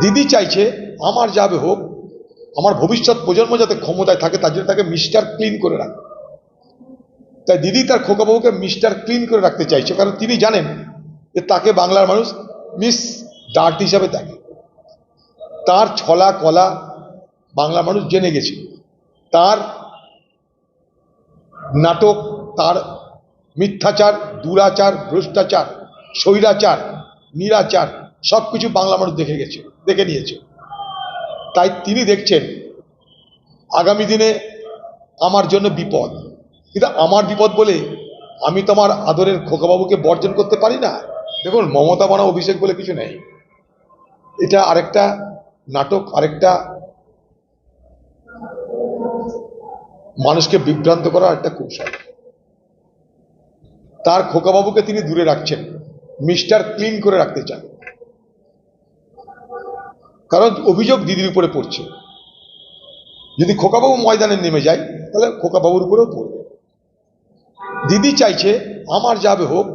দিদি চাইছে, আমার যাবে হোক, আমার ভবিষ্যৎ প্রজন্ম যাতে ক্ষমতায় থাকে, তার জন্য তাকে মিস্টার ক্লিন করে রাখে। তাই দিদি তার খোকাবাবুকে মিস্টার ক্লিন করে রাখতে চাইছে, কারণ তিনি জানেন যে তাকে বাংলার মানুষ মিস ডার্ট হিসাবে দেখে। তার ছলা কলা বাংলা মানুষ জেনে গেছে। তার নাটক, তার মিথ্যাচার, দুরাচার, ভ্রষ্টাচার, স্বৈরাচার, নিরাচার সব কিছু বাংলা মানুষ দেখে গেছে, দেখে নিয়েছে। তাই তিনি দেখছেন, আগামী দিনে আমার জন্য বিপদ। কিন্তু আমার বিপদ বলে আমি তোমার আদরের খোকাবাবুকে বর্জন করতে পারি না। দেখুন, মমতা বানা অভিষেক বলে কিছু নেই। এটা আরেকটা নাটক, আরেকটা মানুষকে বিভ্রান্ত করার একটা কৌশল। তার খোকাবাবুকে তিনি দূরে রাখছেন, মিস্টার ক্লিন করে রাখতে চান। কারণ অভিযোগ দিদির উপরে পড়ছে। যদি খোকাবাবু ময়দানে নেমে যায়, তাহলে খোকাবাবুর উপরেও পড়বে। দিদি চাইছে, আমার যাবে হোক,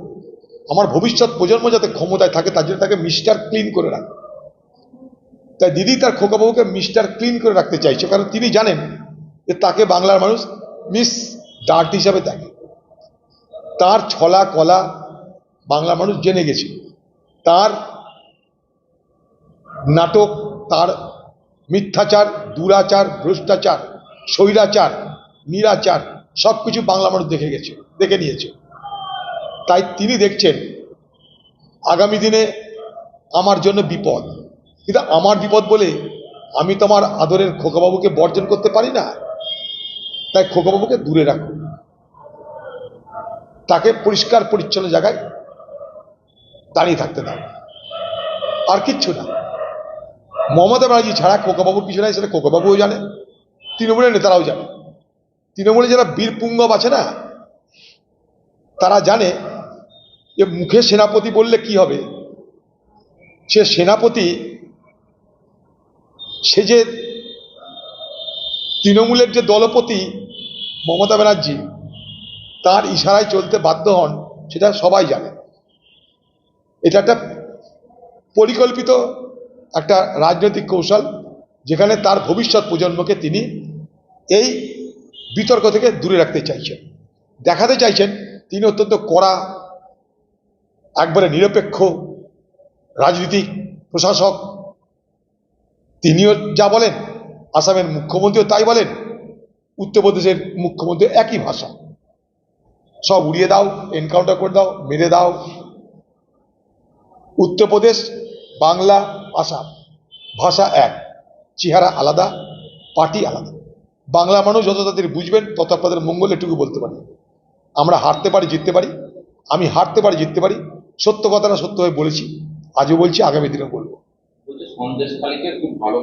আমার ভবিষ্যৎ প্রজন্ম যাতে ক্ষমতায় থাকে, তার জন্য তাকে মিস্টার ক্লিন করে রাখে। তাই দিদি তার খোকাবাবুকে মিস্টার ক্লিন করে রাখতে চাইছে, কারণ তিনি জানেন যে তাকে বাংলার মানুষ মিস ডার্ট হিসাবে দেখে। তার ছলা কলা বাংলা মানুষ জেনে গেছে। তার নাটক তার মিথ্যাচার, দুরাচার, ভ্রষ্টাচার, স্বৈরাচার, নিরাচার সব কিছু বাংলা মানুষ দেখে গেছে, দেখে নিয়েছে। তাই তিনি দেখছেন, আগামী দিনে আমার জন্য বিপদ। কিন্তু আমার বিপদ বলে আমি তোমার আদরের খোকাবাবুকে বর্জন করতে পারি না। তাই খোকাবাবুকে দূরে রাখো। তাকে পরিষ্কার, পরিচ্ছন্ন জায়গায় দাঁড়িয়ে থাকতে দাও। আর কিচ্ছু না। মমতা ব্যানার্জি ছাড়া খোকাবাবুর কিছু নাই, সেটা খোকাবাবুও জানে, তৃণমূলের নেতারাও জানে। তৃণমূলে যারা বীর পুঙ্গব আছে না, তারা জানে যে মুখে সেনাপতি বললে কি হবে? সে সেনাপতি, সে যে তৃণমূলের যে দলপতি মমতা ব্যানার্জি, তার ইশারায় চলতে বাধ্য হন, সেটা সবাই জানে। এটা একটা পরিকল্পিত একটা রাজনৈতিক কৌশল যেখানে তার ভবিষ্যৎ প্রজন্মকে তিনি এই বিতর্ক থেকে দূরে রাখতে চাইছেন। দেখাতে চাইছেন তিনি অত্যন্ত কড়া, একবারে নিরপেক্ষ রাজনীতিক প্রশাসক। তিনিও যা বলেন, আসামের মুখ্যমন্ত্রীও তাই বলেন উত্তরপ্রদেশের মুখ্যমন্ত্রী একই ভাষা। সব উড়িয়ে দাও এনকাউন্টার করে দাও, মেরে দাও। উত্তরপ্রদেশ বাংলা ভাষা ভাষা এক, চেহারা আলাদা, পার্টি আলাদা। বাংলা মানুষ যত তাদের বুঝবেন, তত আপনাদের মঙ্গল এটুকু বলতে পারি। আমরা হারতে পারি, জিততে পারি, আমি হারতে পারি, জিততে পারি, সত্য কথাটা সত্য হয়ে বলেছি, আজও বলছি, আগামী দিনে বলব। খুব ভালো